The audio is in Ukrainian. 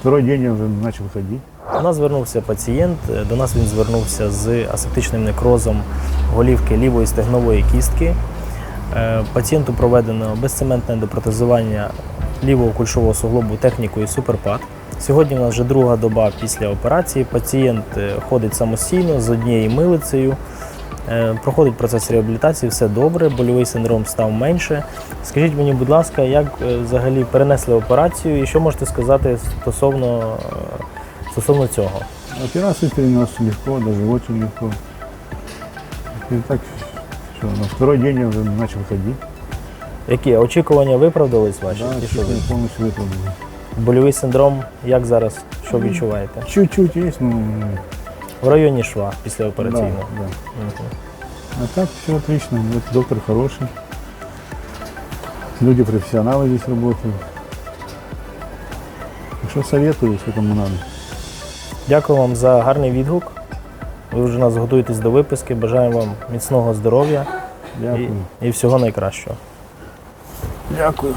второй день я уже начал ходить. До нас звернувся пацієнт. До нас він звернувся з асептичним некрозом голівки лівої стегнової кістки. Е, Пацієнту проведено безцементне допротезування лівого кульшового суглобу технікою Суперпад. Сьогодні у нас вже друга доба після операції. Пацієнт е, ходить самостійно з однією милицею. Е, Проходить процес реабілітації, все добре, больовий синдром став менше. Скажіть мені, будь ласка, як е, взагалі перенесли операцію і що можете сказати стосовно, е, стосовно цього? Операцию перенес легко, даже очень легко. И так, что, на второй день я уже начал ходить. Які очікування виправдались ваші? Да, І що чуть ви? не полностью. Больовий синдром, як зараз, що відчуваєте? Чуть-чуть есть, но... В районі шва після Да, операційного. да. А так все отлично. Вот доктор хороший. Люди профессионалы здесь работают. Так что советую, если кому надо. Дякую вам за гарний відгук. Ви вже нас готуєтесь до виписки. Бажаємо вам міцного здоров'я Дякую. і, і всього найкращого. Дякую.